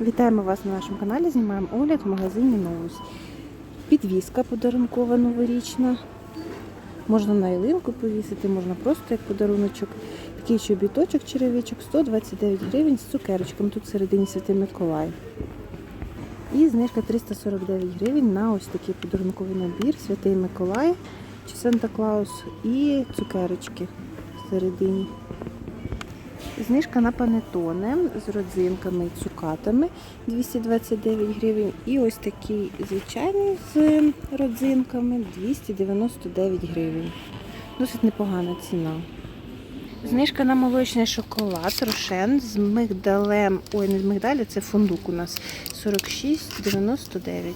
Вітаємо вас на нашому каналі. Знімаємо огляд в магазині Новус. Підвіска подарункова новорічна. Можна на ялинку повісити, можна просто як подаруночок. Такий чобіточок черевичок 129 гривень з цукерочками. Тут всередині Святий Миколай. І знижка 349 гривень на ось такий подарунковий набір Святий Миколай чи Санта Клаус і цукерочки всередині. Знижка на панетоне з родзинками і цукатами 229 гривень. І ось такий звичайний з родзинками 299 гривень. Досить непогана ціна. Знижка на молочний шоколад Рошен з мигдалем. Ой, не з мигдалі, це фундук у нас 46,99.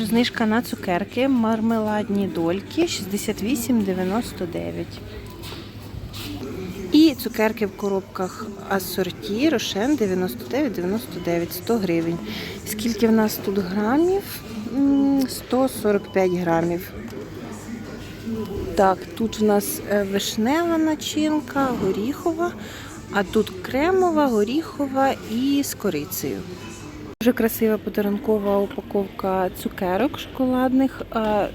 Знижка на цукерки, мармеладні дольки 68,99. Цукерки в коробках асорті Рошен 99,99 100 гривень. Скільки в нас тут грамів? 145 грамів. Так, тут в нас е, вишнева начинка, горіхова, а тут кремова, горіхова і з корицею. Дуже красива подарункова упаковка цукерок шоколадних.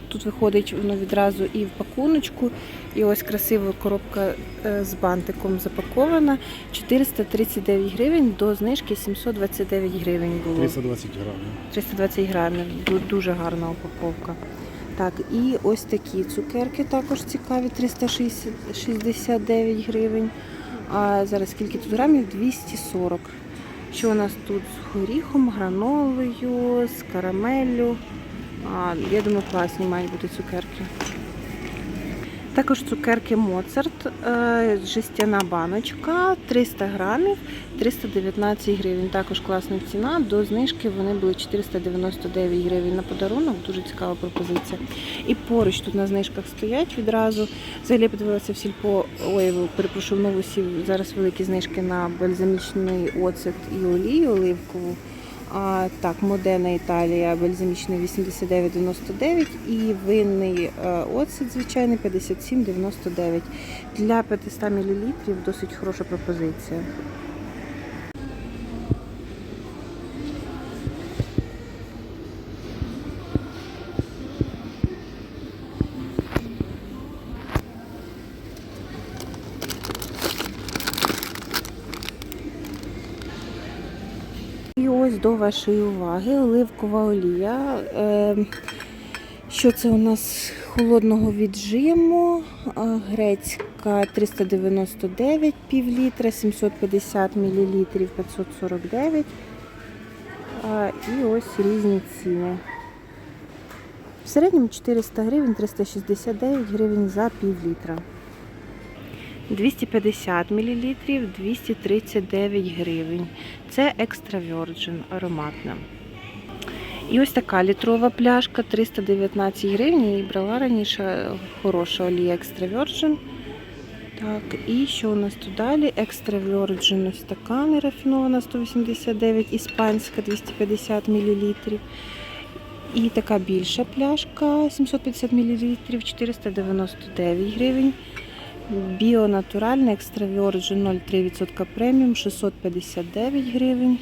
Тут виходить воно відразу і в пакуночку, і ось красива коробка е, з бантиком запакована. 439 гривень до знижки 729 гривень було. 320 грамів. 320 грамів. Ду- Дуже гарна упаковка. Так, і ось такі цукерки також цікаві, 369 гривень. А зараз скільки тут грамів? 240. Що у нас тут з горіхом, гранолою, з карамеллю. А, я думаю, класні мають бути цукерки. Також цукерки Моцарт, е, жестяна баночка, 300 грамів, 319 гривень. Також класна ціна. До знижки вони були 499 гривень на подарунок. Дуже цікава пропозиція. І поруч тут на знижках стоять відразу. Взагалі подивилася в сільпо. Ой, перепрошую, в новусі зараз великі знижки на бальзамічний оцет і олію оливкову. А, так, Модена Італія, бальзамічний 89,99 і винний е, оцет звичайний 57,99. Для 500 мл досить хороша пропозиція. Ось до вашої уваги оливкова олія. Е, Що це у нас холодного віджиму? Грецька 399 пів літра, 750 мл 549. І ось різні ціни. В середньому 400 гривень, 369 гривень за пів літра. 250 мл 239 гривень. Це екстра Virgin ароматна. І ось така літрова пляшка 319 гривень. Я її брала раніше хороша олія екстра Virgin. Так, і що у нас тут далі? Екстра Virgin ось така нерафінована 189, іспанська 250 мл. І така більша пляшка 750 мл 499 гривень. Біонатуральний екстра Virgin 0,3% преміум 659 гривень.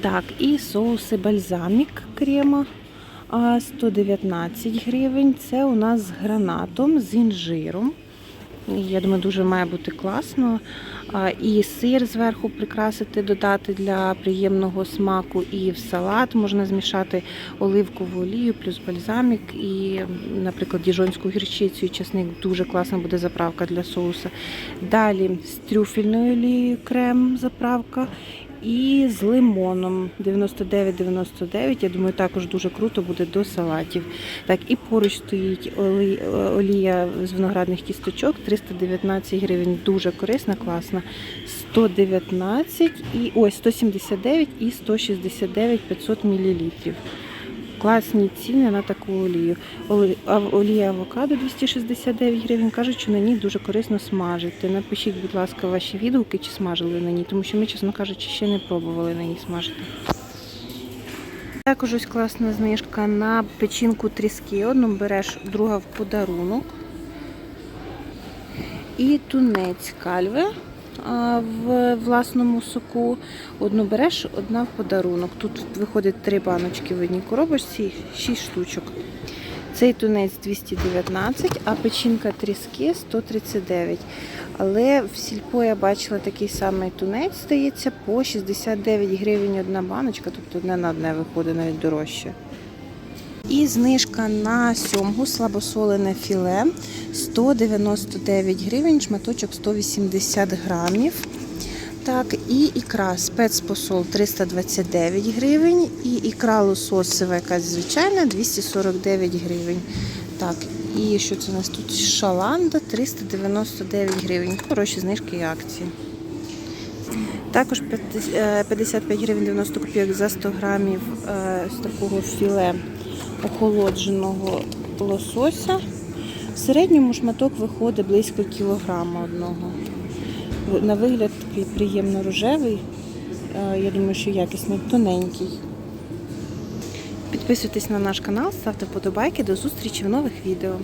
Так, і соуси бальзамік крема 119 гривень. Це у нас з гранатом, з інжиром. Я думаю, дуже має бути класно. І сир зверху прикрасити, додати для приємного смаку. І в салат можна змішати оливкову олію, плюс бальзамік і, наприклад, діжонську гірчицю і часник Дуже класна буде заправка для соуса. Далі з трюфельною олією крем заправка. І з лимоном 99,99. Я думаю, також дуже круто буде до салатів. Так, і поруч стоїть олія з виноградних кісточок 319 гривень. Дуже корисна, класна. 119 і ось 179 і 169 500 мл. Класні ціни на таку олію. Олія авокадо 269 гривень. Кажуть, що на ній дуже корисно смажити. Напишіть, будь ласка, ваші відгуки, чи смажили на ній, тому що ми, чесно кажучи, ще не пробували на ній смажити. Також ось класна знижка на печінку тріски. Одну береш, друга в подарунок. І тунець кальве а, в власному соку. Одну береш, одна в подарунок. Тут виходить три баночки в одній коробочці, 6 штучок. Цей тунець 219, а печінка тріски 139. Але в сільпо я бачила такий самий тунець, здається, по 69 гривень одна баночка, тобто одне на одне виходить навіть дорожче. І знижка на сьомгу слабосолене філе 199 гривень, шматочок 180 грамів. Так, і ікра спецпосол 329 гривень, і ікра лососева, якась звичайна 249 гривень. Так, і що це у нас тут? Шаланда 399 гривень. Хороші знижки і акції. Також 55 гривень 90 копійок за 100 грамів е, з такого філе охолодженого лосося. В середньому шматок виходить близько кілограма одного. На вигляд такий приємно рожевий. Е, Я думаю, що якісний, тоненький. Підписуйтесь на наш канал, ставте вподобайки. До зустрічі в нових відео.